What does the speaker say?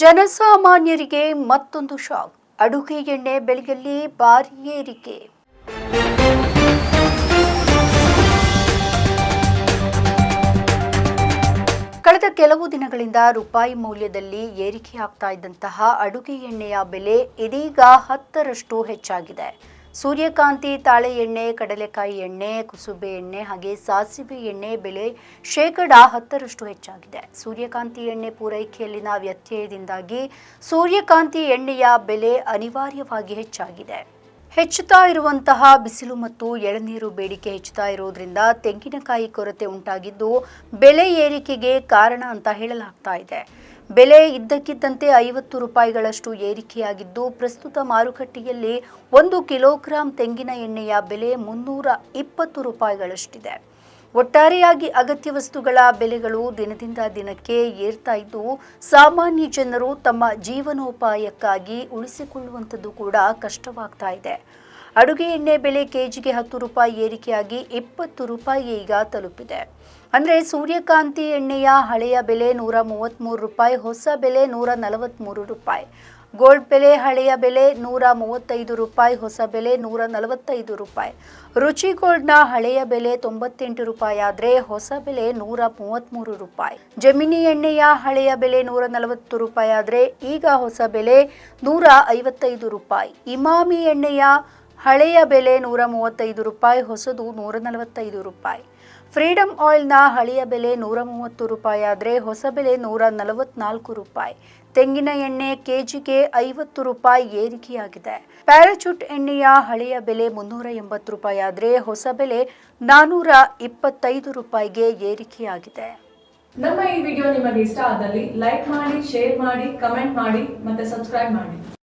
ಜನಸಾಮಾನ್ಯರಿಗೆ ಮತ್ತೊಂದು ಶಾಕ್. ಅಡುಗೆ ಎಣ್ಣೆ ಬೆಲೆಯಲ್ಲಿ ಭಾರಿ ಏರಿಕೆ. ಕಳೆದ ಕೆಲವು ದಿನಗಳಿಂದ ರೂಪಾಯಿ ಮೌಲ್ಯದಲ್ಲಿ ಏರಿಕೆಯಾಗ್ತಾ ಇದ್ದಂತಹ ಅಡುಗೆ ಎಣ್ಣೆಯ ಬೆಲೆ ಇದೀಗ ಹತ್ತರಷ್ಟು ಹೆಚ್ಚಾಗಿದೆ. ಸೂರ್ಯಕಾಂತಿ, ತಾಳೆ ಎಣ್ಣೆ, ಕಡಲೆಕಾಯಿ ಎಣ್ಣೆ, ಕುಸುಬೆ ಎಣ್ಣೆ ಹಾಗೆ ಸಾಸಿವೆ ಎಣ್ಣೆ ಬೆಲೆ ಶೇಕಡ ಹತ್ತರಷ್ಟು ಹೆಚ್ಚಾಗಿದೆ. ಸೂರ್ಯಕಾಂತಿ ಎಣ್ಣೆ ಪೂರೈಕೆಯಲ್ಲಿನ ವ್ಯತ್ಯಯದಿಂದಾಗಿ ಸೂರ್ಯಕಾಂತಿ ಎಣ್ಣೆಯ ಬೆಲೆ ಅನಿವಾರ್ಯವಾಗಿ ಹೆಚ್ಚಾಗಿದೆ. ಹೆಚ್ಚುತ್ತಾ ಇರುವಂತಹ ಬಿಸಿಲು ಮತ್ತು ಎಳನೀರು ಬೇಡಿಕೆ ಹೆಚ್ಚುತ್ತಾ ಇರುವುದರಿಂದ ತೆಂಗಿನಕಾಯಿ ಕೊರತೆ ಉಂಟಾಗಿದ್ದು ಬೆಲೆ ಏರಿಕೆಗೆ ಕಾರಣ ಅಂತ ಹೇಳಲಾಗ್ತಾ ಇದೆ. ಬೆಲೆ ಇದ್ದಕ್ಕಿದ್ದಂತೆ ಐವತ್ತು ರೂಪಾಯಿಗಳಷ್ಟು ಏರಿಕೆಯಾಗಿದ್ದು ಪ್ರಸ್ತುತ ಮಾರುಕಟ್ಟೆಯಲ್ಲಿ ಒಂದು ಕಿಲೋಗ್ರಾಂ ತೆಂಗಿನ ಎಣ್ಣೆಯ ಬೆಲೆ ಮುನ್ನೂರ ಇಪ್ಪತ್ತು ರೂಪಾಯಿಗಳಷ್ಟಿದೆ. ಒಟ್ಟಾರೆಯಾಗಿ ಅಗತ್ಯ ವಸ್ತುಗಳ ಬೆಲೆಗಳು ದಿನದಿಂದ ದಿನಕ್ಕೆ ಏರ್ತಾ ಇದ್ದು, ಸಾಮಾನ್ಯ ಜನರು ತಮ್ಮ ಜೀವನೋಪಾಯಕ್ಕಾಗಿ ಉಳಿಸಿಕೊಳ್ಳುವಂಥದ್ದು ಕೂಡ ಕಷ್ಟವಾಗ್ತಾ ಇದೆ. ಅಡುಗೆ ಎಣ್ಣೆ ಬೆಲೆ ಕೆಜಿಗೆ ಹತ್ತು ರೂಪಾಯಿ ಏರಿಕೆಯಾಗಿ ಇಪ್ಪತ್ತು ರೂಪಾಯಿ ಈಗ ತಲುಪಿದೆ. ಅಂದರೆ ಸೂರ್ಯಕಾಂತಿ ಎಣ್ಣೆಯ ಹಳೆಯ ಬೆಲೆ ನೂರ ಮೂವತ್ತ್ಮೂರು ರೂಪಾಯಿ, ಹೊಸ ಬೆಲೆ ನೂರ ನಲವತ್ತ್ಮೂರು ರೂಪಾಯಿ. ಗೋಲ್ಡ್ ಬೆಲೆ, ಹಳೆಯ ಬೆಲೆ ನೂರ ಮೂವತ್ತೈದು ರೂಪಾಯಿ, ಹೊಸ ಬೆಲೆ ನೂರ ನಲವತ್ತೈದು ರೂಪಾಯಿ. ರುಚಿ ಗೋಲ್ಡ್ನ ಹಳೆಯ ಬೆಲೆ ತೊಂಬತ್ತೆಂಟು ರೂಪಾಯಿ ಆದರೆ ಹೊಸ ಬೆಲೆ ನೂರ ಮೂವತ್ತ್ಮೂರು ರೂಪಾಯಿ. ಜಮಿನಿ ಎಣ್ಣೆಯ ಹಳೆಯ ಬೆಲೆ ನೂರ ನಲವತ್ತು ರೂಪಾಯಿ ಆದರೆ ಈಗ ಹೊಸ ಬೆಲೆ ನೂರ ಐವತ್ತೈದು ರೂಪಾಯಿ. ಇಮಾಮಿ ಎಣ್ಣೆಯ ಹಳೆಯ ಬೆಲೆ ನೂರ ಮೂವತ್ತೈದು ರೂಪಾಯಿ, ಹೊಸದು ನೂರ ನಲವತ್ತೈದು ರೂಪಾಯಿ. ಫ್ರೀಡಮ್ ಆಯಿಲ್ನ ಹಳೆಯ ಬೆಲೆ ನೂರ ಮೂವತ್ತು ರೂಪಾಯಿ ಆದರೆ ಹೊಸ ಬೆಲೆ ನೂರ ನಲವತ್ನಾಲ್ಕು ರೂಪಾಯಿ. ತೆಂಗಿನ ಎಣ್ಣೆ ಕೆಜಿಗೆ ಐವತ್ತು ರೂಪಾಯಿ ಏರಿಕೆಯಾಗಿದೆ. ಪ್ಯಾರಾಚೂಟ್ ಎಣ್ಣೆಯ ಹಳೆಯ ಬೆಲೆ ಮುನ್ನೂರ ಎಂಬತ್ತು ರೂಪಾಯಿ ಆದರೆ ಹೊಸ ಬೆಲೆ ನಾನ್ನೂರ ಇಪ್ಪತ್ತೈದು ರೂಪಾಯಿಗೆ ಏರಿಕೆಯಾಗಿದೆ. ನಮ್ಮ ಈ ವಿಡಿಯೋ ನಿಮಗೆ ಇಷ್ಟ ಆದಲ್ಲಿ ಲೈಕ್ ಮಾಡಿ, ಶೇರ್ ಮಾಡಿ, ಕಮೆಂಟ್ ಮಾಡಿ ಮತ್ತೆ ಸಬ್ಸ್ಕ್ರೈಬ್ ಮಾಡಿ.